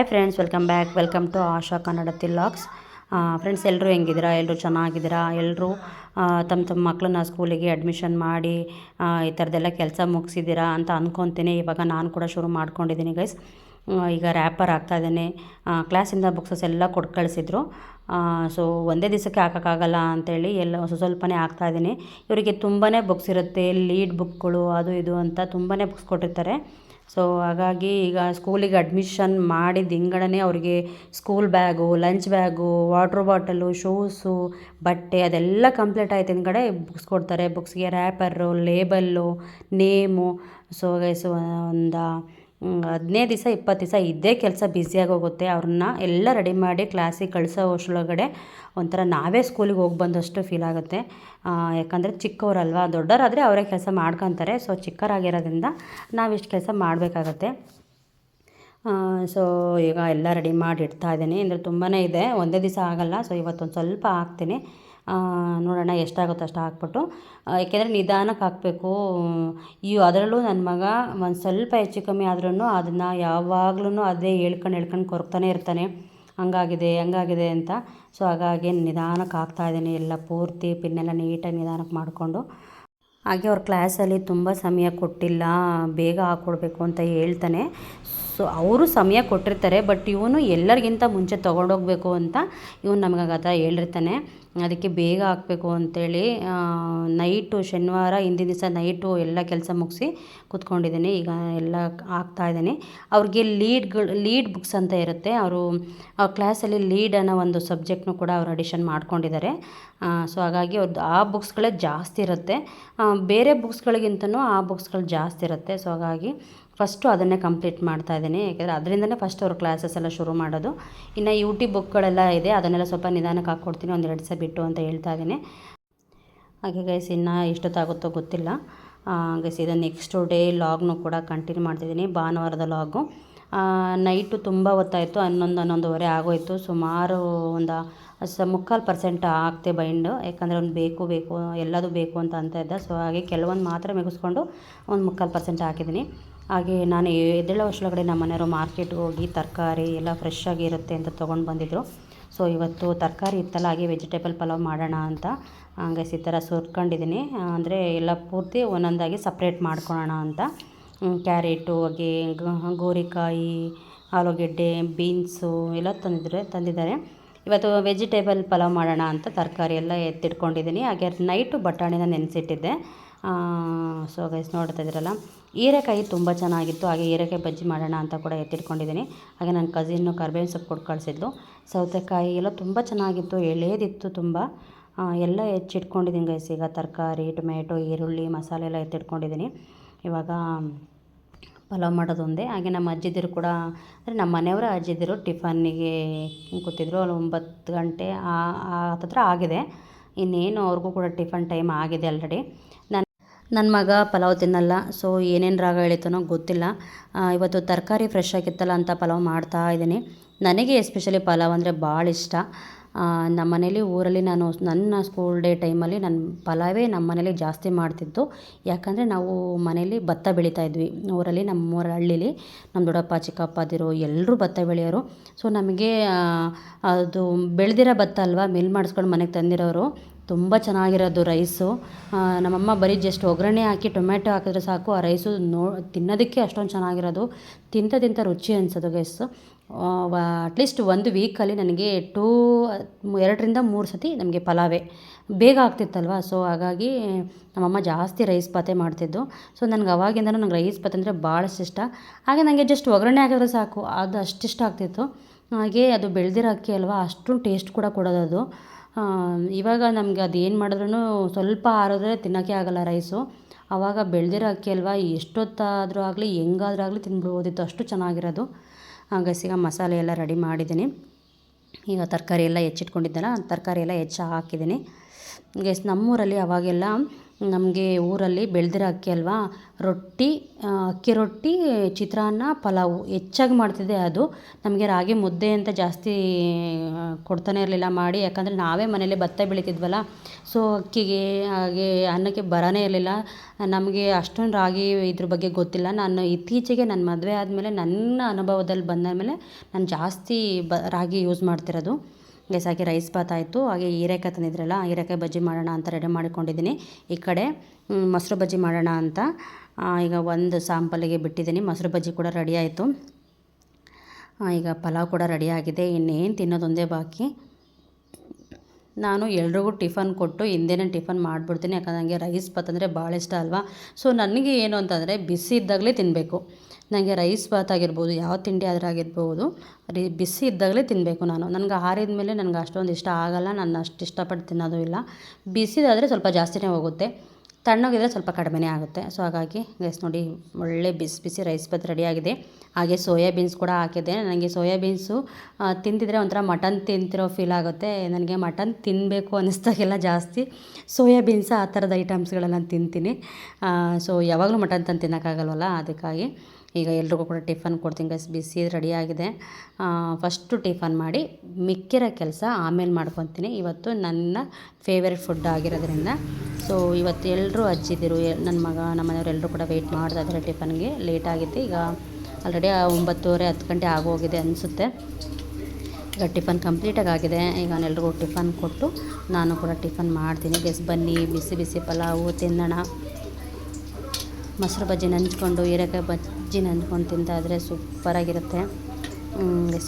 Hi friends welcome back welcome to Asha Kannada ತಿಲ್ಲಾಕ್ಸ್ friends ಎಲ್ಲರೂ ಹೆಂಗಿದ್ದೀರಾ? ಎಲ್ಲರೂ ಚೆನ್ನಾಗಿದ್ದೀರಾ? ಎಲ್ಲರೂ ತಮ್ಮ ತಮ್ಮ ಮಕ್ಕಳನ್ನ ಸ್ಕೂಲಿಗೆ ಅಡ್ಮಿಷನ್ ಮಾಡಿ ಈ ಥರದ್ದೆಲ್ಲ ಕೆಲಸ ಮುಗಿಸಿದ್ದೀರಾ ಅಂತ ಅಂದ್ಕೊತೀನಿ ಇವಾಗ ನಾನು ಕೂಡ ಶುರು ಮಾಡ್ಕೊಂಡಿದ್ದೀನಿ ಗೈಸ್ ಈಗ ರ್ಯಾಪರ್ ಆಗ್ತಾಯಿದ್ದೀನಿ ಕ್ಲಾಸಿಂದ ಬುಕ್ಸಸ್ ಎಲ್ಲ ಕೊಟ್ಟು ಕಳಿಸಿದ್ರು. ಸೊ ಒಂದೇ ದಿವಸಕ್ಕೆ ಹಾಕೋಕ್ಕಾಗಲ್ಲ ಅಂತೇಳಿ ಎಲ್ಲ ಸ್ವಲ್ಪ ಸ್ವಲ್ಪನೇ ಹಾಕ್ತಾ ಇದ್ದೀನಿ. ಇವರಿಗೆ ತುಂಬಾ ಬುಕ್ಸ್ ಇರುತ್ತೆ ಲೀಡ್ ಬುಕ್ಗಳು ಅದು ಇದು ಅಂತ ತುಂಬಾ ಬುಕ್ಸ್ ಕೊಟ್ಟಿರ್ತಾರೆ. ಸೊ ಹಾಗಾಗಿ ಈಗ ಸ್ಕೂಲಿಗೆ ಅಡ್ಮಿಷನ್ ಮಾಡಿದ ಹಿಂಗಡನೆ ಅವರಿಗೆ school bag lunch bag water bottle shoes ಬಟ್ಟೆ ಅದೆಲ್ಲ ಕಂಪ್ಲೀಟ್ ಆಯ್ತು ಹಿಂದ್ಗಡೆ ಬುಕ್ಸ್ ಕೊಡ್ತಾರೆ. ಬುಕ್ಸ್ಗೆ wrapper label name so guys ಒಂದು ಹದಿನೈದು ದಿವಸ, ಇಪ್ಪತ್ತು ದಿವಸ ಇದ್ದೇ ಕೆಲಸ ಬ್ಯುಸಿಯಾಗಿ ಹೋಗುತ್ತೆ. ಅವ್ರನ್ನ ಎಲ್ಲ ರೆಡಿ ಮಾಡಿ ಕ್ಲಾಸಿಗೆ ಕಳಿಸೋ ಅಷ್ಟರೊಳಗಡೆ ಒಂಥರ ನಾವೇ ಸ್ಕೂಲಿಗೆ ಹೋಗಿ ಬಂದಷ್ಟು ಫೀಲ್ ಆಗುತ್ತೆ. ಯಾಕಂದರೆ ಚಿಕ್ಕವರಲ್ವಾ ದೊಡ್ಡವರಾದರೆ ಅವರೇ ಕೆಲಸ ಮಾಡ್ಕೊತಾರೆ. ಸೊ ಚಿಕ್ಕವರಾಗಿರೋದ್ರಿಂದ ನಾವಿಷ್ಟು ಕೆಲಸ ಮಾಡಬೇಕಾಗತ್ತೆ. ಸೊ ಈಗ ಎಲ್ಲ ರೆಡಿ ಮಾಡಿ ಇಡ್ತಾ ಇದ್ದೀನಿ. ಅಂದರೆ ತುಂಬಾ ಇದೆ. ಒಂದೇ ದಿವಸ ಆಗಲ್ಲ. ಸೊ ಇವತ್ತೊಂದು ಸ್ವಲ್ಪ ಹಾಕ್ತೀನಿ. ನೋಡೋಣ ಎಷ್ಟಾಗುತ್ತೋ ಅಷ್ಟು ಹಾಕ್ಬಿಟ್ಟು ಯಾಕೆಂದರೆ ನಿಧಾನಕ್ಕೆ ಹಾಕಬೇಕು. ಈ ಅದರಲ್ಲೂ ನನ್ನ ಮಗ ಒಂದು ಸ್ವಲ್ಪ ಹೆಚ್ಚು ಕಮ್ಮಿ ಆದ್ರೂ ಅದನ್ನು ಯಾವಾಗ್ಲೂ ಅದೇ ಹೇಳ್ಕೊಂಡು ಹೇಳ್ಕೊಂಡು ಕೊರಗ್ತಾನೆ ಇರ್ತಾನೆ. ಹಂಗಾಗಿದೆ ಹಂಗಾಗಿದೆ ಅಂತ. ಸೊ ಹಾಗಾಗಿ ನಿಧಾನಕ್ಕೆ ಹಾಕ್ತಾ ಇದ್ದೀನಿ. ಎಲ್ಲ ಪೂರ್ತಿ ಪಿನ್ನೆಲ್ಲ ನೀಟಾಗಿ ನಿಧಾನಕ್ಕೆ ಮಾಡಿಕೊಂಡು. ಹಾಗೆ ಅವ್ರ ಕ್ಲಾಸಲ್ಲಿ ತುಂಬ ಸಮಯ ಕೊಟ್ಟಿಲ್ಲ. ಬೇಗ ಹಾಕ್ಕೊಡ್ಬೇಕು ಅಂತ ಹೇಳ್ತಾನೆ. ಸೊ ಅವರು ಸಮಯ ಕೊಟ್ಟಿರ್ತಾರೆ ಬಟ್ ಇವನು ಎಲ್ಲರಿಗಿಂತ ಮುಂಚೆ ತೊಗೊಂಡೋಗ್ಬೇಕು ಅಂತ ಇವನು ನಮಗೆ ಆ ಥರ ಹೇಳಿರ್ತಾನೆ ಅದಕ್ಕೆ ಬೇಗ ಹಾಕಬೇಕು ಅಂತೇಳಿ ನೈಟು ಶನಿವಾರ, ಹಿಂದಿನ ದಿವಸ ನೈಟು ಎಲ್ಲ ಕೆಲಸ ಮುಗಿಸಿ ಕೂತ್ಕೊಂಡಿದ್ದೀನಿ. ಈಗ ಎಲ್ಲ ಹಾಕ್ತಾ ಇದ್ದೀನಿ. ಅವ್ರಿಗೆ ಲೀಡ್ಗಳು ಲೀಡ್ ಬುಕ್ಸ್ ಅಂತ ಇರುತ್ತೆ. ಅವರು ಕ್ಲಾಸಲ್ಲಿ ಲೀಡ್ ಅನ್ನೋ ಒಂದು ಸಬ್ಜೆಕ್ಟ್ನು ಕೂಡ ಅವರು ಅಡಿಷನ್ ಮಾಡ್ಕೊಂಡಿದ್ದಾರೆ. ಸೊ ಹಾಗಾಗಿ ಅವ್ರದ್ದು ಆ ಬುಕ್ಸ್ಗಳೇ ಜಾಸ್ತಿ ಇರುತ್ತೆ. ಬೇರೆ ಬುಕ್ಸ್ಗಳಿಗಿಂತನೂ ಆ ಬುಕ್ಸ್ಗಳು ಜಾಸ್ತಿ ಇರುತ್ತೆ. ಸೊ ಹಾಗಾಗಿ ಫಸ್ಟು ಅದನ್ನೇ ಕಂಪ್ಲೀಟ್ ಮಾಡ್ತಾ ಇದ್ದೀನಿ, ಯಾಕೆಂದರೆ ಅದರಿಂದನೇ ಫಸ್ಟ್ ಅವ್ರ ಕ್ಲಾಸಸ್ ಎಲ್ಲ ಶುರು ಮಾಡೋದು. ಇನ್ನು ಯೂಟ್ಯೂಬ್ ಬುಕ್ಗಳೆಲ್ಲ ಇದೆ, ಅದನ್ನೆಲ್ಲ ಸ್ವಲ್ಪ ನಿಧಾನಕ್ಕೆ ಹಾಕ್ಕೊಡ್ತೀನಿ, ಒಂದು ಎರಡು ದಿವಸ ಬಿಟ್ಟು ಅಂತ ಹೇಳ್ತಾ ಇದ್ದೀನಿ. ಹಾಗೆ ಗೈಸ್ ಇನ್ನು ಎಷ್ಟೊತ್ತಾಗುತ್ತೋ ಗೊತ್ತಿಲ್ಲ. ಗೈಸ್ ಇದು ನೆಕ್ಸ್ಟ್ ಡೇ ಲಾಗ್ನು ಕೂಡ ಕಂಟಿನ್ಯೂ ಮಾಡ್ತಿದ್ದೀನಿ ಭಾನುವಾರದ ಲಾಗು ನೈಟು ತುಂಬ ಹೊತ್ತಾಯಿತು, ಹನ್ನೊಂದು, ಹನ್ನೊಂದುವರೆ ಆಗೋಯಿತು. ಸುಮಾರು ಒಂದು ಸ, ಮುಕ್ಕಾಲು ಪರ್ಸೆಂಟ್ ಆಗ್ತೆ ಬೈಂಡು ಯಾಕಂದರೆ ಅವ್ನು ಬೇಕು ಬೇಕು, ಎಲ್ಲದೂ ಬೇಕು ಅಂತ ಅಂತ ಇದ್ದ. ಸೊ ಹಾಗೆ ಕೆಲವೊಂದು ಮಾತ್ರ ಮುಗಿಸ್ಕೊಂಡು ಒಂದು ಮುಕ್ಕಾಲು ಪರ್ಸೆಂಟ್ ಹಾಕಿದ್ದೀನಿ. ಹಾಗೆ ನಾನು ಎದ್ದೇಳೋ ಅಷ್ಟರೊಳಗಡೆ ನಮ್ಮ ಮನೆಯವರು ಮಾರ್ಕೆಟ್ಗೆ ಹೋಗಿ ತರಕಾರಿ ಎಲ್ಲ ಫ್ರೆಶ್ ಆಗಿ ಇರುತ್ತೆ ಅಂತ ತೊಗೊಂಡು ಬಂದಿದ್ದರು ಸೊ ಇವತ್ತು ತರಕಾರಿ ಇತ್ತಲ್ಲ, ಹಾಗೆ ವೆಜಿಟೇಬಲ್ ಪಲಾವ್ ಮಾಡೋಣ ಅಂತ ಹಂಗೆ ಈ ಥರ ಸುರ್ಕೊಂಡಿದ್ದೀನಿ ಅಂದರೆ ಎಲ್ಲ ಪೂರ್ತಿ ಒಂದೊಂದಾಗಿ ಸಪ್ರೇಟ್ ಮಾಡ್ಕೊಳ್ಳೋಣ ಅಂತ. ಕ್ಯಾರೆಟು, ಹಾಗೆ ಗೋರಿಕಾಯಿ, ಆಲೂಗೆಡ್ಡೆ, ಬೀನ್ಸು ಎಲ್ಲ ತಂದಿದ್ರೆ, ತಂದಿದ್ದಾರೆ. ಇವತ್ತು ವೆಜಿಟೇಬಲ್ ಪಲಾವ್ ಮಾಡೋಣ ಅಂತ ತರಕಾರಿ ಎಲ್ಲ ಎತ್ತಿಟ್ಕೊಂಡಿದ್ದೀನಿ ಹಾಗೆ ನೈಟು ಬಟಾಣಿನ ನೆನೆಸಿಟ್ಟಿದ್ದೆ. ಸೊ ಗೈಸ್ ನೋಡ್ತಾ ಇದ್ದೀರಲ್ಲ? ಹೀರೆಕಾಯಿ ತುಂಬ ಚೆನ್ನಾಗಿತ್ತು. ಹಾಗೆ ಹೀರೆಕಾಯಿ ಬಜ್ಜಿ ಮಾಡೋಣ ಅಂತ ಕೂಡ ಎತ್ತಿಟ್ಕೊಂಡಿದ್ದೀನಿ. ಹಾಗೆ ನನ್ನ ಕಸಿನ್ನು ಕರ್ಬೇವಿನ ಸೊಪ್ಪು ಕೊಟ್ಟು ಕಳಿಸಿದ್ಲು. ಸೌತೆಕಾಯಿ ಎಲ್ಲ ತುಂಬ ಚೆನ್ನಾಗಿತ್ತು, ಎಳೆದಿತ್ತು ತುಂಬ. ಎಲ್ಲ ಹೆಚ್ಚಿಟ್ಕೊಂಡಿದ್ದೀನಿ ಗೈಸ್ ಈಗ ತರಕಾರಿ ಟೊಮೆಟೊ ಈರುಳ್ಳಿ, ಮಸಾಲೆ ಎಲ್ಲ ಎತ್ತಿಟ್ಕೊಂಡಿದ್ದೀನಿ. ಇವಾಗ ಪಲಾವ್ ಮಾಡೋದೊಂದೇ ಹಾಗೆ ನಮ್ಮ ಅಜ್ಜಿದಿರು ಕೂಡ, ಅಂದರೆ ನಮ್ಮ ಮನೆಯವರ ಅಜ್ಜಿದಿರು ಟಿಫನ್ನಿಗೆ ಕೂತಿದ್ರು. ಅಲ್ಲಿ ಒಂಬತ್ತು ಗಂಟೆ ಆ ಹತ್ತತ್ರ ಆಗಿದೆ. ಇನ್ನೇನು ಅವ್ರಿಗೂ ಕೂಡ ಟಿಫನ್ ಟೈಮ್ ಆಗಿದೆ ಆಲ್ರೆಡಿ ನನ್ನ ಮಗ ಪಲಾವ್ ತಿನ್ನಲ್ಲ ಸೊ ಏನೇನು ರಾಗ ಎಳಿತಾನೋ ಗೊತ್ತಿಲ್ಲ. ಇವತ್ತು ತರಕಾರಿ ಫ್ರೆಶ್ ಆಗಿತ್ತಲ್ಲ ಅಂತ ಪಲಾವ್ ಮಾಡ್ತಾ ಇದ್ದೀನಿ. ನನಗೆ ಎಸ್ಪೆಷಲಿ ಪಲಾವ್ ಅಂದರೆ ಭಾಳ ಇಷ್ಟ. ನಮ್ಮ ಮನೇಲಿ ಊರಲ್ಲಿ ನಾನು ನನ್ನ ಸ್ಕೂಲ್ ಡೇ ಟೈಮಲ್ಲಿ ನನ್ನ ಪಲಾವೇ ನಮ್ಮ ಮನೇಲಿ ಜಾಸ್ತಿ ಮಾಡ್ತಿದ್ದು. ಯಾಕಂದರೆ ನಾವು ಮನೇಲಿ ಭತ್ತ ಬೆಳೀತಾ ಇದ್ವಿ. ಊರಲ್ಲಿ ನಮ್ಮ ಊರ ಹಳ್ಳೀಲಿ ನಮ್ಮ ದೊಡ್ಡಪ್ಪ, ಚಿಕ್ಕಪ್ಪ, ಅದಿರು ಎಲ್ಲರೂ ಭತ್ತ ಬೆಳೆಯೋರು. ಸೊ ನಮಗೆ ಅದು ಬೆಳೆದಿರೋ ಭತ್ತ ಅಲ್ವಾ ಮಿಲ್ ಮಾಡಿಸ್ಕೊಂಡು ಮನೆಗೆ ತಂದಿರೋರು. ತುಂಬ ಚೆನ್ನಾಗಿರೋದು ರೈಸು. ನಮ್ಮಮ್ಮ ಬರೀ ಜಸ್ಟ್ ಒಗ್ಗರಣೆ ಹಾಕಿ ಟೊಮೆಟೊ ಹಾಕಿದ್ರೆ ಸಾಕು. ಆ ರೈಸು ನೋ, ತಿನ್ನೋದಕ್ಕೆ ಅಷ್ಟೊಂದು ಚೆನ್ನಾಗಿರೋದು. ತಿಂತ ತಿಂತ ರುಚಿ ಅನಿಸೋದು ಗೈಸ್ ಅಟ್ಲೀಸ್ಟ್ ಒಂದು ವೀಕಲ್ಲಿ ನನಗೆ ಟೂ ಎರಡರಿಂದ ಮೂರು ಸತಿ ನಮಗೆ ಪಲಾವೇ. ಬೇಗ ಆಗ್ತಿತ್ತಲ್ವ? ಸೊ ಹಾಗಾಗಿ ನಮ್ಮಮ್ಮ ಜಾಸ್ತಿ ರೈಸ್ ಪಾತೆ ಮಾಡ್ತಿದ್ದು. ಸೊ ನನಗೆ ಅವಾಗಿಂದ ನಂಗೆ ರೈಸ್ ಪಾತೆ ಅಂದರೆ ಭಾಳಷ್ಟು ಇಷ್ಟ. ಹಾಗೆ ನನಗೆ ಜಸ್ಟ್ ಒಗ್ಗರಣೆ ಹಾಕಿದ್ರೆ ಸಾಕು. ಅದು ಅಷ್ಟಿಷ್ಟ ಆಗ್ತಿತ್ತು. ಹಾಗೆ ಅದು ಬೆಳೆದಿರೋ ಅಕ್ಕಿ ಅಲ್ವಾ ಅಷ್ಟೊಂದು ಟೇಸ್ಟ್ ಕೂಡ ಕೊಡೋದು ಅದು. ಇವಾಗ ನಮ್ಗೆ ಅದೇನು ಮಾಡಿದ್ರೂ ಸ್ವಲ್ಪ ಆರಿದ್ರೆ ತಿನ್ನೋಕ್ಕೆ ಆಗಲ್ಲ ರೈಸು. ಆವಾಗ ಬೆಳೆದಿರೋ ಅಕ್ಕಿ ಅಲ್ವಾ, ಎಷ್ಟೊತ್ತಾದರೂ ಆಗಲಿ, ಹೆಂಗಾದ್ರೂ ಆಗಲಿ ತಿನ್ಬಿಡ್ಬೋದಿತ್ತು ಅಷ್ಟು ಚೆನ್ನಾಗಿರೋದು. ಈಗ ಮಸಾಲೆ ಎಲ್ಲ ರೆಡಿ ಮಾಡಿದ್ದೀನಿ. ಈಗ ತರಕಾರಿ ಎಲ್ಲ ಹೆಚ್ಚಿಟ್ಕೊಂಡಿದ್ದೆಲ್ಲ ತರಕಾರಿ ಎಲ್ಲ ಹೆಚ್ಚಾಗಿ ಹಾಕಿದ್ದೀನಿ ಗೈಸ್ ನಮ್ಮೂರಲ್ಲಿ ಅವಾಗೆಲ್ಲ ನಮಗೆ ಊರಲ್ಲಿ ಬೆಳೆದಿರೋ ಅಕ್ಕಿ ಅಲ್ವಾ? ರೊಟ್ಟಿ ಅಕ್ಕಿ ರೊಟ್ಟಿ, ಚಿತ್ರಾನ್ನ, ಪಲಾವು ಹೆಚ್ಚಾಗಿ ಮಾಡ್ತಿದ್ದೆ ಅದು. ನಮಗೆ ರಾಗಿ ಮುದ್ದೆ ಅಂತ ಜಾಸ್ತಿ ಕೊಡ್ತಾನೆ ಇರಲಿಲ್ಲ ಮಾಡಿ. ಯಾಕಂದರೆ ನಾವೇ ಮನೇಲಿ ಭತ್ತ ಬೆಳಿತಿದ್ವಲ್ಲ. ಸೊ, ಅಕ್ಕಿಗೆ, ಹಾಗೆ ಅನ್ನಕ್ಕೆ ಬರನೇ ಇರಲಿಲ್ಲ. ನಮಗೆ ಅಷ್ಟೊಂದು ರಾಗಿ ಇದ್ರ ಬಗ್ಗೆ ಗೊತ್ತಿಲ್ಲ. ನಾನು ಇತ್ತೀಚೆಗೆ ನನ್ನ ಮದುವೆ ಆದಮೇಲೆ ನನ್ನ ಅನುಭವದಲ್ಲಿ ಬಂದ ಮೇಲೆ ನಾನು ಜಾಸ್ತಿ ಬ, ರಾಗಿ ಯೂಸ್ ಮಾಡ್ತಿರೋದು. ಗೈಸ್ ಹಾಕಿ ರೈಸ್ ಬಾತ್ ಆಯಿತು. ಹಾಗೆ ಹೀರೆಕಾಯಿ ತಂದಿದ್ರಲ್ಲ ಹೀರೆಕಾಯಿ ಬಜ್ಜಿ ಮಾಡೋಣ ಅಂತ ರೆಡಿ ಮಾಡಿಕೊಂಡಿದ್ದೀನಿ. ಈ ಕಡೆ ಮೊಸರು ಬಜ್ಜಿ ಮಾಡೋಣ ಅಂತ ಈಗ ಒಂದು ಸಾಂಪಲ್ಲಿಗೆ ಬಿಟ್ಟಿದ್ದೀನಿ. ಮೊಸರು ಬಜ್ಜಿ ಕೂಡ ರೆಡಿ ಆಯಿತು. ಈಗ ಪಲಾವ್ ಕೂಡ ರೆಡಿ ಆಗಿದೆ. ಇನ್ನೇನು ತಿನ್ನೋದೊಂದೇ ಬಾಕಿ. ನಾನು ಎಲ್ರಿಗೂ ಟಿಫನ್ ಕೊಟ್ಟು ಹಿಂದೆನೇ ಟಿಫನ್ ಮಾಡಿಬಿಡ್ತೀನಿ. ಯಾಕಂದ್ರೆ ನನಗೆ ರೈಸ್ ಬತ್ತಂದರೆ ಭಾಳ ಇಷ್ಟ ಅಲ್ವಾ? ಸೊ ನನಗೆ ಏನು ಅಂತಂದರೆ, ಬಿಸಿ ಇದ್ದಾಗಲೇ ತಿನ್ನಬೇಕು ನನಗೆ ರೈಸ್ ಬಾತ್ ಆಗಿರ್ಬೋದು, ಯಾವ ತಿಂಡಿ ಆಗಿರ್ಬೋದು ರೀ ಬಿಸಿ ಇದ್ದಾಗಲೇ ತಿನ್ನಬೇಕು ನಾನು. ನನಗೆ ಆರಿದ ಮೇಲೆ ನನಗೆ ಅಷ್ಟೊಂದು ಇಷ್ಟ ಆಗಲ್ಲ, ನಾನು ಅಷ್ಟು ಇಷ್ಟಪಟ್ಟು ತಿನ್ನೋದು ಇಲ್ಲ. ಬಿಸಿದಾದರೆ ಸ್ವಲ್ಪ ಜಾಸ್ತಿನೇ ಹೋಗುತ್ತೆ, ತಣ್ಣಗಿದ್ರೆ ಸ್ವಲ್ಪ ಕಡಿಮೆನೇ ಆಗುತ್ತೆ. ಸೊ ಹಾಗಾಗಿ ಗೈಸ್ ನೋಡಿ, ಒಳ್ಳೆ ಬಿಸಿ ಬಿಸಿ ರೈಸ್ ಬಾತ್ ರೆಡಿಯಾಗಿದೆ ಹಾಗೆ ಸೋಯಾ ಬೀನ್ಸ್ ಕೂಡ ಹಾಕಿದೆ ನನಗೆ ಸೋಯಾ ಬೀನ್ಸು ತಿಂತಿದ್ರೆ ಒಂಥರ ಮಟನ್ ತಿಂತಿರೋ ಫೀಲ್ ಆಗುತ್ತೆ. ನನಗೆ ಮಟನ್ ತಿನ್ನಬೇಕು ಅನ್ನಿಸ್ದಾಗೆಲ್ಲ ಜಾಸ್ತಿ. ಸೋಯಾ ಬೀನ್ಸ್ ಆ ಥರದ ಐಟಮ್ಸ್ಗಳೆಲ್ಲ ತಿಂತೀನಿ. ಸೊ ಯಾವಾಗಲೂ ಮಟನ್ ತಂದು ತಿನ್ನೋಕ್ಕಾಗಲ್ವಲ್ಲ, ಅದಕ್ಕಾಗಿ. ಈಗ ಎಲ್ರಿಗೂ ಕೂಡ ಟಿಫನ್ ಕೊಡ್ತೀನಿ ಗೈಸ್ ಬಿಸಿ ರೆಡಿಯಾಗಿದೆ ಫಸ್ಟು ಟಿಫನ್ ಮಾಡಿ ಮಿಕ್ಕಿರೋ ಕೆಲಸ ಆಮೇಲೆ ಮಾಡ್ಕೊತೀನಿ. ಇವತ್ತು ನನ್ನ ಫೇವ್ರೆಟ್ ಫುಡ್ ಆಗಿರೋದ್ರಿಂದ. ಸೊ ಇವತ್ತು ಎಲ್ಲರೂ ಅಜ್ಜಿದ್ದಿರು ನನ್ನ ಮಗ ನಮ್ಮ ಮನೆಯವ್ರು ಎಲ್ಲರೂ ಕೂಡ ವೆಯ್ಟ್ ಮಾಡ್ತಾ ಇದ್ದಾರೆ ಟಿಫನ್ಗೆ ಲೇಟ್ ಆಗಿತ್ತು. ಈಗ ಆಲ್ರೆಡಿ ಒಂಬತ್ತುವರೆ, ಹತ್ತು ಗಂಟೆ ಆಗೋಗಿದೆ ಅನಿಸುತ್ತೆ. ಈಗ ಟಿಫನ್ ಕಂಪ್ಲೀಟಾಗಿ ಆಗಿದೆ. ಈಗ ಎಲ್ರಿಗೂ ಟಿಫನ್ ಕೊಟ್ಟು ನಾನು ಕೂಡ ಟಿಫನ್ ಮಾಡ್ತೀನಿ. ಗೆಸ್ ಬನ್ನಿ. ಬಿಸಿ ಬಿಸಿ ಪಲಾವು, ತಿನ್ನೋಣ. ಮೊಸರು ಬಜ್ಜಿ ನಂಚ್ಕೊಂಡು ಹೀರೆಕಾಯಿ ಬಜ್ಜಿ ನಂಚ್ಕೊಂಡು ತಿಂತಾ ತಿಂತಾಯಿದ್ರೆ ಸೂಪರಾಗಿರುತ್ತೆ.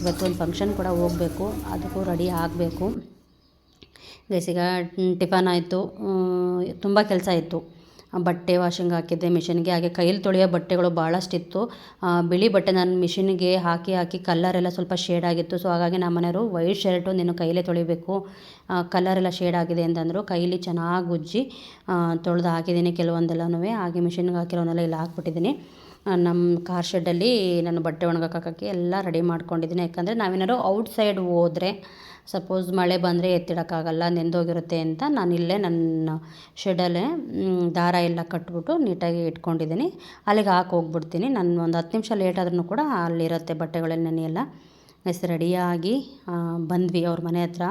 ಇವತ್ತು ಒಂದು ಫಂಕ್ಷನ್ ಕೂಡ ಹೋಗಬೇಕು. ಅದಕ್ಕೂ ರೆಡಿ ಆಗಬೇಕು. ಬೇಸಿಗ ಟಿಫನ್ ಆಯಿತು. ತುಂಬ ಕೆಲಸ ಇತ್ತು. ಬಟ್ಟೆ ವಾಷಿಂಗ್ ಹಾಕಿದ್ದೆ ಮಿಷಿನ್ಗೆ ಹಾಗೆ ಕೈಯಲ್ಲಿ ತೊಳೆಯೋ ಬಟ್ಟೆಗಳು ಭಾಳಷ್ಟಿತ್ತು ಬಿಳಿ ಬಟ್ಟೆ ನಾನು ಮಿಷಿನ್ಗೆ ಹಾಕಿ ಹಾಕಿ ಕಲ್ಲರೆಲ್ಲ ಸ್ವಲ್ಪ ಶೇಡ್ ಆಗಿತ್ತು. ಸೊ ಹಾಗಾಗಿ ನಮ್ಮ ಮನೆಯವರು ವೈಟ್ ಶರ್ಟು ನೀನು ಕೈಲೇ ತೊಳಿಬೇಕು. ಕಲ್ಲರೆಲ್ಲ ಶೇಡ್ ಆಗಿದೆ ಅಂತಂದರು. ಕೈಲಿ ಚೆನ್ನಾಗಿ ಉಜ್ಜಿ ತೊಳೆದು ಹಾಕಿದ್ದೀನಿ ಕೆಲವೊಂದೆಲ್ಲನೂ ಹಾಗೆ ಮಿಷಿನ್ಗೆ ಹಾಕಿರೋನೆಲ್ಲ ಇಲ್ಲಿ ಹಾಕ್ಬಿಟ್ಟಿದ್ದೀನಿ. ನಮ್ಮ ಕಾರ್ ಶೆಡ್ಡಲ್ಲಿ ನಾನು ಬಟ್ಟೆ ಒಣಗಕ್ಕೆ ಎಲ್ಲ ರೆಡಿ ಮಾಡ್ಕೊಂಡಿದ್ದೀನಿ. ಯಾಕಂದರೆ ನಾವೇನಾದ್ರು ಔಟ್ ಸೈಡ್ ಹೋದರೆ ಸಪೋಸ್ ಮಳೆ ಬಂದರೆ ಎತ್ತಿಡೋಕ್ಕಾಗಲ್ಲ, ನೆಂದೋಗಿರುತ್ತೆ ಅಂತ ನಾನು ಇಲ್ಲೇ ನನ್ನ ಶೆಡಲ್ಲೇ ದಾರ ಎಲ್ಲ ಕಟ್ಬಿಟ್ಟು ನೀಟಾಗಿ ಇಟ್ಕೊಂಡಿದ್ದೀನಿ. ಅಲ್ಲಿಗೆ ಹಾಕಿ ಹೋಗ್ಬಿಡ್ತೀನಿ. ನಾನು ಒಂದು ಹತ್ತು ನಿಮಿಷ ಲೇಟ್ ಆದ್ರೂ ಕೂಡ ಅಲ್ಲಿರುತ್ತೆ ಬಟ್ಟೆಗಳೆಲ್ಲ ನೆನೆಯಲ್ಲ. ನೆಕ್ಸ್ಟ್ ರೆಡಿಯಾಗಿ ಬಂದ್ವಿ. ಅವ್ರ ಮನೆ ಹತ್ರ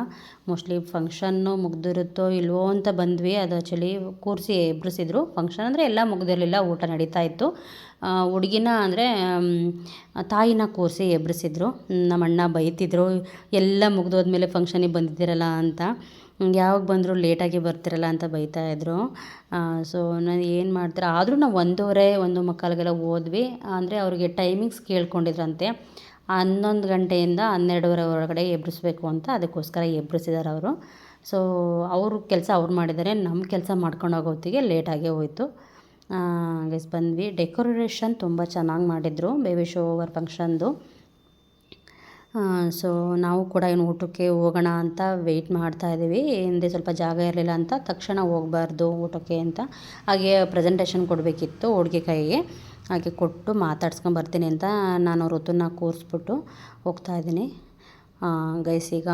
ಮೋಸ್ಟ್ಲಿ ಫಂಕ್ಷನ್ನು ಮುಗ್ದಿರುತ್ತೋ ಇಲ್ವೋ ಅಂತ ಬಂದ್ವಿ. ಅದು ಆ್ಯಕ್ಚುಲಿ ಕೂರಿಸಿ ಎಬ್ರಿಸಿದ್ರು. ಫಂಕ್ಷನ್ ಅಂದರೆ ಎಲ್ಲ ಮುಗ್ದಿರಲಿಲ್ಲ, ಊಟ ನಡೀತಾ ಇತ್ತು. ಹುಡುಗಿನ ಅಂದರೆ ತಾಯಿನ ಕೂರಿಸಿ ಎಬ್ರಿಸಿದ್ರು. ನಮ್ಮ ಅಣ್ಣ ಬೈತಿದ್ರು, ಎಲ್ಲ ಮುಗ್ದೋದ್ಮೇಲೆ ಫಂಕ್ಷನಿಗೆ ಬಂದಿದ್ದೀರಲ್ಲ ಅಂತ. ಯಾವಾಗ ಬಂದರೂ ಲೇಟಾಗಿ ಬರ್ತಿರಲ್ಲ ಅಂತ ಬೈತಾ ಇದ್ರು. ಸೊ ನಾನು ಏನು ಮಾಡ್ತಾರೆ? ಆದರೂ ನಾವು ಒಂದೂವರೆ, ಒಂದು ಮಕ್ಕಳಿಗೆಲ್ಲ ಹೋದ್ವಿ. ಅಂದರೆ ಅವ್ರಿಗೆ ಟೈಮಿಂಗ್ಸ್ ಕೇಳ್ಕೊಂಡಿದ್ರಂತೆ. ಹನ್ನೊಂದು ಗಂಟೆಯಿಂದ ಹನ್ನೆರಡುವರೆ ಒಳಗಡೆ ಎಬ್ಬಿಸ್ಬೇಕು ಅಂತ ಅದಕ್ಕೋಸ್ಕರ ಎಬ್ಬಿಸಿದ್ದಾರೆ ಅವರು. ಸೊ ಅವರು ಕೆಲಸ ಅವ್ರು ಮಾಡಿದ್ದಾರೆ. ನಮ್ಮ ಕೆಲಸ ಮಾಡ್ಕೊಂಡು ಹೋಗೋ ಹೊತ್ತಿಗೆ ಲೇಟಾಗೇ ಹೋಯಿತು. ಗೆಸ್ ಬಂದ್ವಿ. ಡೆಕೋರೇಷನ್ ತುಂಬ ಚೆನ್ನಾಗಿ ಮಾಡಿದರು. ಬೇಬಿ ಶೋವರ್ ಫಂಕ್ಷನ್ದು ಸೊ ನಾವು ಕೂಡ ಏನು ಊಟಕ್ಕೆ ಹೋಗೋಣ ಅಂತ ವೆಯ್ಟ್ ಮಾಡ್ತಾ ಇದ್ದೀವಿ. ಹಿಂದೆ ಸ್ವಲ್ಪ ಜಾಗ ಇರಲಿಲ್ಲ ಅಂತ ತಕ್ಷಣ ಹೋಗಬಾರ್ದು ಊಟಕ್ಕೆ ಅಂತ. ಹಾಗೆ ಪ್ರೆಸೆಂಟೇಷನ್ ಕೊಡಬೇಕಿತ್ತು ಹುಡುಗಿ ಕೈಗೆ. ಹಾಗೆ ಕೊಟ್ಟು ಮಾತಾಡ್ಸ್ಕೊಂಡು ಬರ್ತೀನಿ ಅಂತ ನಾನು ಋತುನ ಕೂರಿಸ್ಬಿಟ್ಟು ಹೋಗ್ತಾ ಇದ್ದೀನಿ. ಗೈಸ್, ಈಗ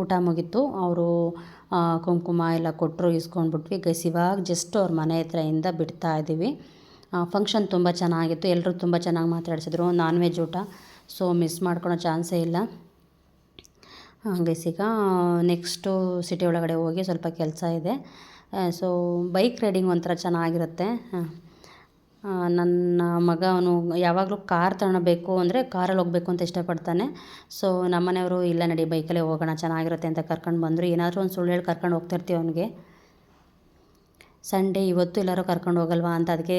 ಊಟ ಮುಗೀತು. ಅವರು ಕುಂಕುಮ ಎಲ್ಲ ಕೊಟ್ಟರು ಇಸ್ಕೊಂಡ್ಬಿಟ್ವಿ. ಗೈಸ್, ಇವಾಗ ಜಸ್ಟ್ ಅವ್ರ ಮನೆ ಹತ್ರದಿಂದ ಬಿಡ್ತಾ ಇದ್ದೀವಿ. ಫಂಕ್ಷನ್ ತುಂಬ ಚೆನ್ನಾಗಿತ್ತು. ಎಲ್ಲರೂ ತುಂಬ ಚೆನ್ನಾಗಿ ಮಾತಾಡಿಸಿದ್ರು. ನಾನ್ ವೆಜ್ ಊಟ. ಸೊ ಮಿಸ್ ಮಾಡ್ಕೊಳೋ ಚಾನ್ಸೇ ಇಲ್ಲ. ಗೈಸ್, ಈಗ ನೆಕ್ಸ್ಟು ಸಿಟಿ ಒಳಗಡೆ ಹೋಗಿ ಸ್ವಲ್ಪ ಕೆಲಸ ಇದೆ. ಸೊ ಬೈಕ್ ರೈಡಿಂಗ್ ಒಂಥರ ಚೆನ್ನಾಗಿರುತ್ತೆ. ನನ್ನ ಮಗ ಅವನು ಯಾವಾಗಲೂ ಕಾರ್ ತಗೊಳ್ಬೇಕು ಅಂದರೆ ಕಾರಲ್ಲಿ ಹೋಗಬೇಕು ಅಂತ ಇಷ್ಟಪಡ್ತಾನೆ. ಸೊ ನಮ್ಮನೆಯವರು ಇಲ್ಲ ನಡಿ, ಬೈಕಲ್ಲೇ ಹೋಗೋಣ, ಚೆನ್ನಾಗಿರುತ್ತೆ ಅಂತ ಕರ್ಕೊಂಡು ಬಂದರು. ಏನಾದರೂ ಒಂದು ಸುಳ್ಳು ಹೇಳಿ ಕರ್ಕೊಂಡು ಹೋಗ್ತಿರ್ತೀವಿ ಅವನಿಗೆ. ಸಂಡೇ ಇವತ್ತು ಎಲ್ಲರೂ ಕರ್ಕೊಂಡು ಹೋಗಲ್ವಾ ಅಂತ, ಅದಕ್ಕೆ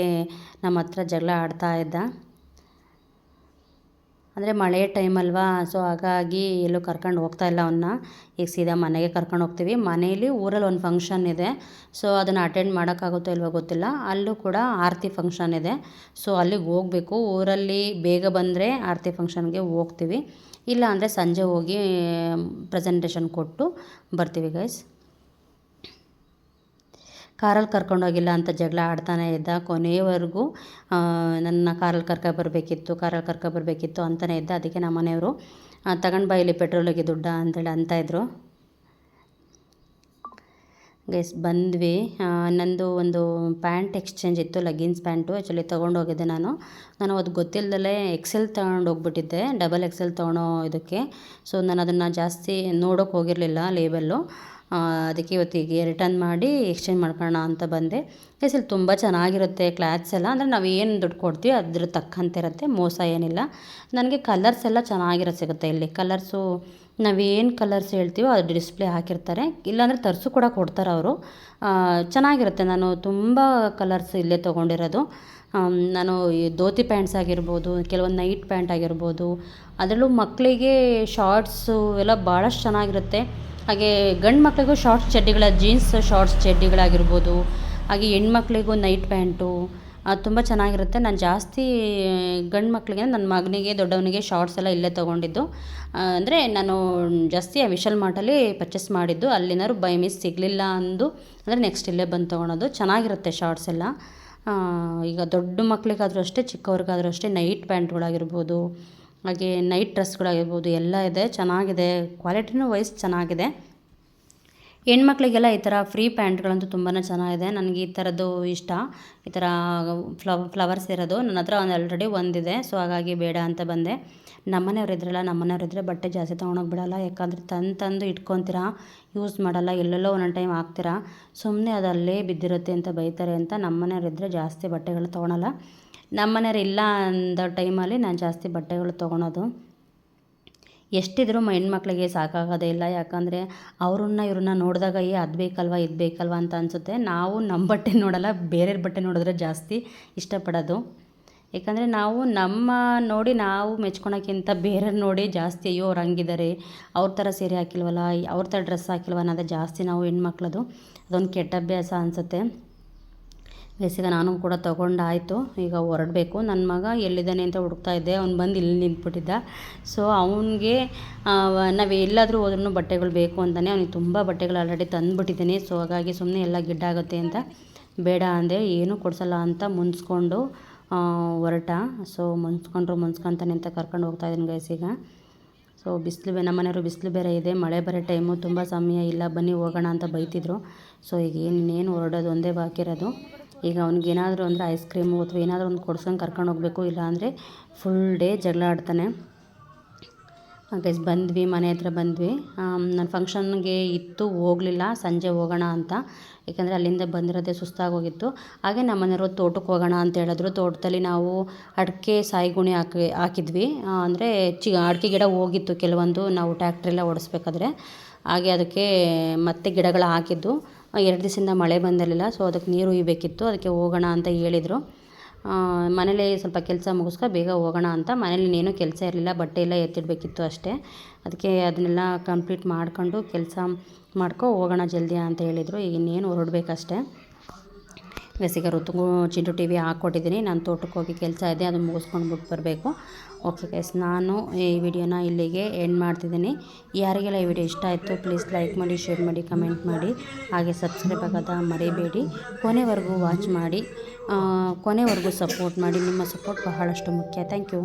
ನಮ್ಮ ಹತ್ರ ಜಗಳ ಆಡ್ತಾ ಇದ್ದ. ಅಂದರೆ ಮಳೆ ಟೈಮ್ ಅಲ್ವಾ? ಸೊ ಹಾಗಾಗಿ ಎಲ್ಲೂ ಕರ್ಕೊಂಡು ಹೋಗ್ತಾ ಇಲ್ಲ ಅವನ್ನ ಈಗ ಸೀದಾ ಮನೆಗೆ ಕರ್ಕೊಂಡು ಹೋಗ್ತೀವಿ. ಮನೇಲಿ ಊರಲ್ಲಿ ಒಂದು ಫಂಕ್ಷನ್ ಇದೆ. ಸೊ ಅದನ್ನು ಅಟೆಂಡ್ ಮಾಡೋಕ್ಕಾಗುತ್ತೋ ಇಲ್ವೋ ಗೊತ್ತಿಲ್ಲ. ಅಲ್ಲೂ ಕೂಡ ಆರತಿ ಫಂಕ್ಷನ್ ಇದೆ. ಸೊ ಅಲ್ಲಿಗೆ ಹೋಗಬೇಕು. ಊರಲ್ಲಿ ಬೇಗ ಬಂದರೆ ಆರತಿ ಫಂಕ್ಷನ್ಗೆ ಹೋಗ್ತೀವಿ. ಇಲ್ಲ ಅಂದರೆ ಸಂಜೆ ಹೋಗಿ ಪ್ರೆಸೆಂಟೇಷನ್ ಕೊಟ್ಟು ಬರ್ತೀವಿ ಗೈಸ್ ಕಾರಲ್ಲಿ ಕರ್ಕೊಂಡೋಗಿಲ್ಲ ಅಂತ ಜಗಳ ಆಡ್ತಾನೆ ಇದ್ದ. ಕೊನೆಯವರೆಗೂ ನನ್ನ ಕಾರಲ್ಲಿ ಕರ್ಕೊ ಬರಬೇಕಿತ್ತು ಕಾರಲ್ಲಿ ಕರ್ಕೊ ಬರಬೇಕಿತ್ತು ಅಂತಲೇ ಇದ್ದ. ಅದಕ್ಕೆ ನಮ್ಮ ಮನೆಯವರು ತಗೊಂಡು ಬಾ ಇಲ್ಲಿ ಪೆಟ್ರೋಲಿಗೆ ದುಡ್ಡ ಅಂತೇಳಿ ಅಂತ ಇದ್ದರು ಗೈಸ್, ಬಂದ್ವಿ. ನಂದು ಒಂದು ಪ್ಯಾಂಟ್ ಎಕ್ಸ್ಚೇಂಜ್ ಇತ್ತು ಲೆಗ್ಗಿನ್ಸ್ ಪ್ಯಾಂಟು. ಆ್ಯಕ್ಚುಲಿ ತೊಗೊಂಡೋಗಿದ್ದೆ ನಾನು. ನಾನು ಅದು ಗೊತ್ತಿಲ್ಲದಲೇ ಎಕ್ಸೆಲ್ ಹೋಗ್ಬಿಟ್ಟಿದ್ದೆ, ಡಬಲ್ ಎಕ್ಸೆಲ್ ತೊಗೊಳೋ ಇದಕ್ಕೆ. ಸೊ, ನಾನು ಅದನ್ನು ಜಾಸ್ತಿ ನೋಡೋಕೆ ಹೋಗಿರಲಿಲ್ಲ ಲೇಬಲ್ಲು ಅದಕ್ಕೆ ಇವತ್ತಿಗೆ ರಿಟರ್ನ್ ಮಾಡಿ ಎಕ್ಸ್ಚೇಂಜ್ ಮಾಡ್ಕೊಳ್ಳೋಣ ಅಂತ ಬಂದೆ. ಇಲ್ಲಿ ತುಂಬ ಚೆನ್ನಾಗಿರುತ್ತೆ ಕ್ಲಾತ್ಸ್ ಎಲ್ಲ. ಅಂದರೆ ನಾವು ಏನು ದುಡ್ಡು ಕೊಡ್ತೀವಿ ಅದ್ರ ತಕ್ಕಂತೆ ಇರುತ್ತೆ, ಮೋಸ ಏನಿಲ್ಲ. ನನಗೆ ಕಲರ್ಸ್ ಎಲ್ಲ ಚೆನ್ನಾಗಿರೋ ಸಿಗುತ್ತೆ ಇಲ್ಲಿ. ಕಲರ್ಸು ನಾವೇನು ಕಲರ್ಸ್ ಹೇಳ್ತೀವೋ ಅದು ಡಿಸ್ಪ್ಲೇ ಹಾಕಿರ್ತಾರೆ. ಇಲ್ಲಾಂದರೆ ತರಿಸು ಕೂಡ ಕೊಡ್ತಾರೆ ಅವರು. ಚೆನ್ನಾಗಿರುತ್ತೆ. ನಾನು ತುಂಬ ಕಲರ್ಸ್ ಇಲ್ಲೇ ತೊಗೊಂಡಿರೋದು. ನಾನು ಈ ಧೋತಿ ಪ್ಯಾಂಟ್ಸ್ ಆಗಿರ್ಬೋದು, ಕೆಲವೊಂದು ನೈಟ್ ಪ್ಯಾಂಟ್ ಆಗಿರ್ಬೋದು. ಅದರಲ್ಲೂ ಮಕ್ಕಳಿಗೆ ಶಾರ್ಟ್ಸು ಎಲ್ಲ ಭಾಳಷ್ಟು ಚೆನ್ನಾಗಿರುತ್ತೆ. ಹಾಗೆ ಗಂಡು ಮಕ್ಕಳಿಗೂ ಶಾರ್ಟ್ಸ್ ಚಡ್ಡಿಗಳ ಜೀನ್ಸ್ ಶಾರ್ಟ್ಸ್ ಚಡ್ಡಿಗಳಾಗಿರ್ಬೋದು, ಹಾಗೆ ಹೆಣ್ಮಕ್ಳಿಗೂ ನೈಟ್ ಪ್ಯಾಂಟು ಅದು ತುಂಬ ಚೆನ್ನಾಗಿರುತ್ತೆ. ನಾನು ಜಾಸ್ತಿ, ಗಂಡು ಮಕ್ಕಳಿಗೆ ನನ್ನ ಮಗನಿಗೆ, ದೊಡ್ಡವನಿಗೆ ಶಾರ್ಟ್ಸ್ ಎಲ್ಲ ಇಲ್ಲೇ ತೊಗೊಂಡಿದ್ದು. ಅಂದರೆ ನಾನು ಜಾಸ್ತಿ ವಿಶಾಲ್ ಮಾರ್ಟಲ್ಲಿ ಪರ್ಚೇಸ್ ಮಾಡಿದ್ದು. ಅಲ್ಲಿನಾದ್ರು ಬೈ ಮಿಸ್ ಸಿಗಲಿಲ್ಲ ಅಂದು, ಅಂದರೆ ನೆಕ್ಸ್ಟ್ ಇಲ್ಲೇ ಬಂದು ತೊಗೊಳೋದು. ಚೆನ್ನಾಗಿರುತ್ತೆ ಶಾರ್ಟ್ಸ್ ಎಲ್ಲ. ಈಗ ದೊಡ್ಡ ಮಕ್ಕಳಿಗಾದ್ರೂ ಅಷ್ಟೇ, ಚಿಕ್ಕವ್ರಿಗಾದರೂ ಅಷ್ಟೇ ನೈಟ್ ಪ್ಯಾಂಟ್ಗಳಾಗಿರ್ಬೋದು ಹಾಗೆ ನೈಟ್ ಡ್ರೆಸ್ಗಳಾಗಿರ್ಬೋದು ಎಲ್ಲ ಇದೆ, ಚೆನ್ನಾಗಿದೆ ಕ್ವಾಲಿಟಿನೂ ವೈಸ್ ಚೆನ್ನಾಗಿದೆ. ಹೆಣ್ಮಕ್ಳಿಗೆಲ್ಲ ಈ ಥರ ಫ್ರೀ ಪ್ಯಾಂಟ್ಗಳಂತೂ ತುಂಬಾ ಚೆನ್ನಾಗಿದೆ. ನನಗೆ ಈ ಥರದ್ದು ಇಷ್ಟ. ಈ ಥರ ಫ್ಲವ್ ಫ್ಲವರ್ಸ್ ಇರೋದು. ನನ್ನ ಹತ್ರ ಒಂದು ಆಲ್ರೆಡಿ ಒಂದಿದೆ ಸೊ ಹಾಗಾಗಿ ಬೇಡ ಅಂತ ಬಂದೆ. ನಮ್ಮನೆಯವ್ರು ಇದ್ರಲ್ಲ, ನಮ್ಮನೆಯವ್ರು ಇದ್ದರೆ ಬಟ್ಟೆ ಜಾಸ್ತಿ ತೊಗೊಳಕ್ಕೆ ಬಿಡೋಲ್ಲ. ಯಾಕಂದರೆ ತಂದು ತಂದು ಇಟ್ಕೊತೀರಾ ಯೂಸ್ ಮಾಡಲ್ಲ, ಎಲ್ಲೆಲ್ಲೋ ಒಂದೊಂದು ಟೈಮ್ ಹಾಕ್ತೀರಾ. ಸುಮ್ಮನೆ ಅದು ಅಲ್ಲೇ ಬಿದ್ದಿರುತ್ತೆ ಅಂತ ಬೈತಾರೆ ಅಂತ ನಮ್ಮನೆಯವ್ರು ಇದ್ದರೆ ಜಾಸ್ತಿ ಬಟ್ಟೆಗಳು ತೊಗೊಳಲ್ಲ. ನಮ್ಮನೆಯವ್ರು ಇಲ್ಲ ಅಂದ ಟೈಮಲ್ಲಿ ನಾನು ಜಾಸ್ತಿ ಬಟ್ಟೆಗಳು ತೊಗೊಳೋದು. ಎಷ್ಟಿದ್ರೂ ಹೆಣ್ಮಕ್ಳಿಗೆ ಸಾಕಾಗೋದೇ ಇಲ್ಲ. ಯಾಕಂದರೆ ಅವ್ರನ್ನ ಇವ್ರನ್ನ ನೋಡಿದಾಗ, ಏ, ಅದು ಬೇಕಲ್ವ, ಇದು ಬೇಕಲ್ವ ಅಂತ ಅನಿಸುತ್ತೆ. ನಾವು ನಮ್ಮ ಬಟ್ಟೆ ನೋಡಲ್ಲ, ಬೇರೆಯವ್ರ ಬಟ್ಟೆ ನೋಡಿದ್ರೆ ಜಾಸ್ತಿ ಇಷ್ಟಪಡೋದು. ಯಾಕಂದರೆ ನಾವು ನಮ್ಮ ನೋಡಿ ನಾವು ಮೆಚ್ಕೊಳಕ್ಕಿಂತ ಬೇರೆಯವ್ರು ನೋಡಿ ಜಾಸ್ತಿ, ಅಯ್ಯೋ, ಅವ್ರು ಹಂಗಿದ್ದಾರೆ ಅವ್ರ ಥರ ಸೀರೆ ಹಾಕಿಲ್ವಲ್ಲ, ಅವ್ರ ಥರ ಡ್ರೆಸ್ ಹಾಕಿಲ್ವ ಅನ್ನೋದೇ ಜಾಸ್ತಿ ನಾವು ಹೆಣ್ಮಕ್ಳದು. ಅದೊಂದು ಕೆಟ್ಟ ಅಭ್ಯಾಸ ಅನಿಸುತ್ತೆ. ಬೇಸಿಗೆ ನಾನು ಕೂಡ ತೊಗೊಂಡಾಯಿತು ಈಗ ಹೊರಡಬೇಕು. ನನ್ನ ಮಗ ಎಲ್ಲಿದ್ದಾನೆ ಅಂತ ಹುಡುಕ್ತಾ ಇದ್ದೆ. ಅವ್ನು ಬಂದು ಇಲ್ಲಿ ನಿಂತ್ಬಿಟ್ಟಿದ್ದ. ಸೊ ಅವನಿಗೆ ನಾವು ಎಲ್ಲಾದರೂ ಹೋದ್ರೂ ಬಟ್ಟೆಗಳು ಬೇಕು ಅಂತಾನೆ ಅವ್ನಿಗೆ ತುಂಬ ಬಟ್ಟೆಗಳು ಆಲ್ರೆಡಿ ತಂದುಬಿಟ್ಟಿದ್ದೀನಿ. ಸೊ ಹಾಗಾಗಿ ಸುಮ್ಮನೆ ಎಲ್ಲ ಗಿಡ್ಡಾಗುತ್ತೆ ಅಂತ ಬೇಡ ಅಂದೆ. ಏನೂ ಕೊಡಿಸಲ್ಲ ಅಂತ ಮುನ್ಸ್ಕೊಂಡು ಹೊರಟ. ಸೊ ಮುನ್ಸ್ಕೊಂಡ್ರು ಮುನ್ಸ್ಕೊಂತಾನೆ ಅಂತ ಕರ್ಕೊಂಡು ಹೋಗ್ತಾ ಇದ್ದೀನಿ ಗೈಸ್ ಸೊ ಬಿಸಿಲು ಬೇ, ನಮ್ಮ ಮನೆಯವರು ಬಿಸಿಲು ಬೇರೆ ಇದೆ. ಮಳೆ ಬರೋ ಟೈಮು ತುಂಬ ಸಮಯ ಇಲ್ಲ. ಬನ್ನಿ ಹೋಗೋಣ ಅಂತ ಬೈತಿದ್ರು. ಸೊ ಈಗ ಏನು ಇನ್ನೇನು ಹೊರಡೋದು ಒಂದೇ ಬಾಕಿ ಇರೋದು ಈಗ ಅವ್ನಿಗೆ ಏನಾದರೂ ಅಂದರೆ ಐಸ್ ಕ್ರೀಮು ಅಥವಾ ಏನಾದರೂ ಒಂದು ಕೊಡ್ಸ್ಕೊಂಡು ಕರ್ಕೊಂಡು ಹೋಗಬೇಕು ಇಲ್ಲಾಂದರೆ ಫುಲ್ ಡೇ ಜಗಳ ಆಡ್ತಾನೆ. ಗೈಸ್ ಬಂದ್ವಿ, ಮನೆ ಹತ್ರ ಬಂದ್ವಿ. ನನ್ನ ಫಂಕ್ಷನ್ಗೆ ಇತ್ತು, ಹೋಗಲಿಲ್ಲ, ಸಂಜೆ ಹೋಗೋಣ ಅಂತ. ಏಕೆಂದರೆ ಅಲ್ಲಿಂದ ಬಂದಿರೋದೇ ಸುಸ್ತಾಗೋಗಿತ್ತು. ಹಾಗೆ ನಮ್ಮ ಮನೆಯವರು ತೋಟಕ್ಕೆ ಹೋಗೋಣ ಅಂತ ಹೇಳಿದ್ರು. ತೋಟದಲ್ಲಿ ನಾವು ಅಡಿಕೆ ಸಾಯಿಗುಣಿ ಹಾಕಿ, ಹಾಕಿದ್ವಿ. ಅಂದರೆ ಚಿ, ಅಡಿಕೆ ಗಿಡ ಹೋಗಿತ್ತು. ಕೆಲವೊಂದು ನಾವು ಟ್ಯಾಕ್ಟ್ರೆಲ್ಲ ಓಡಿಸ್ಬೇಕಾದ್ರೆ. ಹಾಗೆ ಅದಕ್ಕೆ ಮತ್ತೆ ಗಿಡಗಳು ಹಾಕಿದ್ದು. ಎರಡು ದಿವಸದಿಂದ ಮಳೆ ಬಂದಿರಲಿಲ್ಲ ಸೊ ಅದಕ್ಕೆ ನೀರು ಉಯ್ಬೇಕಿತ್ತು ಅದಕ್ಕೆ ಹೋಗೋಣ ಅಂತ ಹೇಳಿದರು. ಮನೇಲಿ ಸ್ವಲ್ಪ ಕೆಲಸ ಮುಗಿಸ್ಕೊ ಬೇಗ ಹೋಗೋಣ ಅಂತ, ಮನೇಲಿ ಏನೂ ಕೆಲಸ ಇರಲಿಲ್ಲ, ಬಟ್ಟೆ ಎಲ್ಲ ಎತ್ತಿಡಬೇಕಿತ್ತು ಅಷ್ಟೇ. ಅದಕ್ಕೆ ಅದನ್ನೆಲ್ಲ ಕಂಪ್ಲೀಟ್ ಮಾಡ್ಕೊಂಡು ಕೆಲಸ ಮಾಡ್ಕೊ ಹೋಗೋಣ ಜಲ್ದಿ ಅಂತ ಹೇಳಿದರು, ಈಗ ಇನ್ನೇನು ಹೊರಡ್ಬೇಕಷ್ಟೇ. ಬೇಸಿಗೆ ಋತು ಚಿಂಟು ಟಿ ವಿ ಹಾಕ್ಕೊಟ್ಟಿದ್ದೀನಿ. ನಾನು ತೋಟಕ್ಕೆ ಹೋಗಿ ಕೆಲಸ ಇದೆ ಅದು ಮುಗಿಸ್ಕೊಂಡು ಬಿಟ್ಟು ಬರಬೇಕು. ಓಕೆ ಗೈಸ್ ನಾನು ಈ ವಿಡಿಯೋನ ಇಲ್ಲಿಗೆ ಎಂಡ್ ಮಾಡ್ತಿದ್ದೀನಿ. ಯಾರಿಗೆಲ್ಲ ಈ ವಿಡಿಯೋ ಇಷ್ಟ ಆಯಿತು ಪ್ಲೀಸ್ ಲೈಕ್ ಮಾಡಿ ಶೇರ್ ಮಾಡಿ ಕಮೆಂಟ್ ಮಾಡಿ. ಹಾಗೆ ಸಬ್ಸ್ಕ್ರೈಬ್ ಆಗೋದ ಮರಿಬೇಡಿ. ಕೊನೆವರೆಗೂ ವಾಚ್ ಮಾಡಿ ಕೊನೆವರೆಗೂ ಸಪೋರ್ಟ್ ಮಾಡಿ. ನಿಮ್ಮ ಸಪೋರ್ಟ್ ಬಹಳಷ್ಟು ಮುಖ್ಯ. Thank you